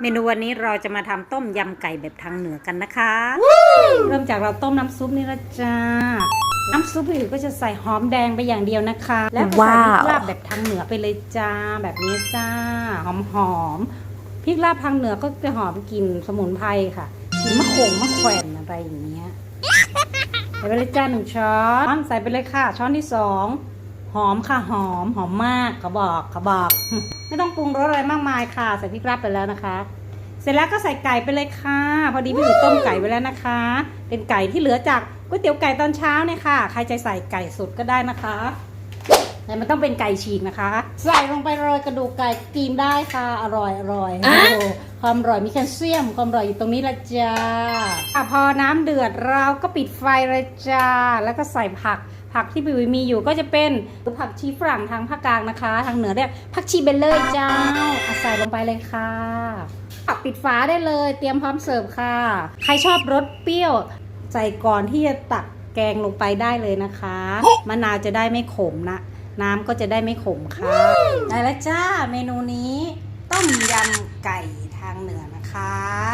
เมนูวันนี้เราจะมาทำต้มยำไก่แบบทางเหนือกันนะคะ เริ่มจากเราต้มน้ำซุปนี่ละจ้า น้ำซุปอื่นก็จะใส่หอมแดงไปอย่างเดียวนะคะ แล้วก็ใส่พริกลาบแบบทางเหนือไปเลยจ้า แบบนี้จ้า หอมหอมๆพริกลาบทางเหนือก็จะหอมกลิ่นสมุนไพรค่ะกลิ่นมะขงมะแขวนอะไรอย่างเงี้ยใส่ไปเลยจ้าหนึ่งช้อนใส่ไปเลยค่ะ ช้อนที่สอง หอมค่ะหอมหอมมากเขาบอกเขาบอก ไม่ต้องปรุงรสอะไรมากมายค่ะ ใส่พริกลาบไปแล้วนะคะ เสร็จแล้วก็ใส่ไก่ไปเลยค่ะ พอดีพี่หลุยต้มไก่ไว้แล้วนะคะ เป็นไก่ที่เหลือจากก๋วยเตี๋ยวไก่ตอนเช้าเนี่ยค่ะ ใครจะใส่ไก่สดก็ได้นะคะแต่มันต้องเป็นไก่ฉีกนะคะ ใส่ลงไปเลยกระดูกไก่กินได้ค่ะ อร่อยอร่อยโอ้ ความอร่อยมีแคลเซียม ความอร่อยอยู่ตรงนี้ละจ้าพอน้ำเดือดเราก็ปิดไฟเลยจ้า แล้วก็ใส่ผัก ผักที่พี่วิมีอยู่ก็จะเป็นผักชีฝรั่งทางภาคกลางนะคะ ทางเหนือเรียกผักชีเบลเลยจ้าใส่ลงไปเลยค่ะอะปิดฝาได้เลย เตรียมพร้อมเสิร์ฟค่ะ ใครชอบรสเปรี้ยว ใส่ก่อนที่จะตักแกงลงไปได้เลยนะคะ มะนาวจะได้ไม่ขมนะ น้ำก็จะได้ไม่ขมค่ะ ได้แล้วจ้าเมนูนี้ มยำไก่ทางเหนือนะคะ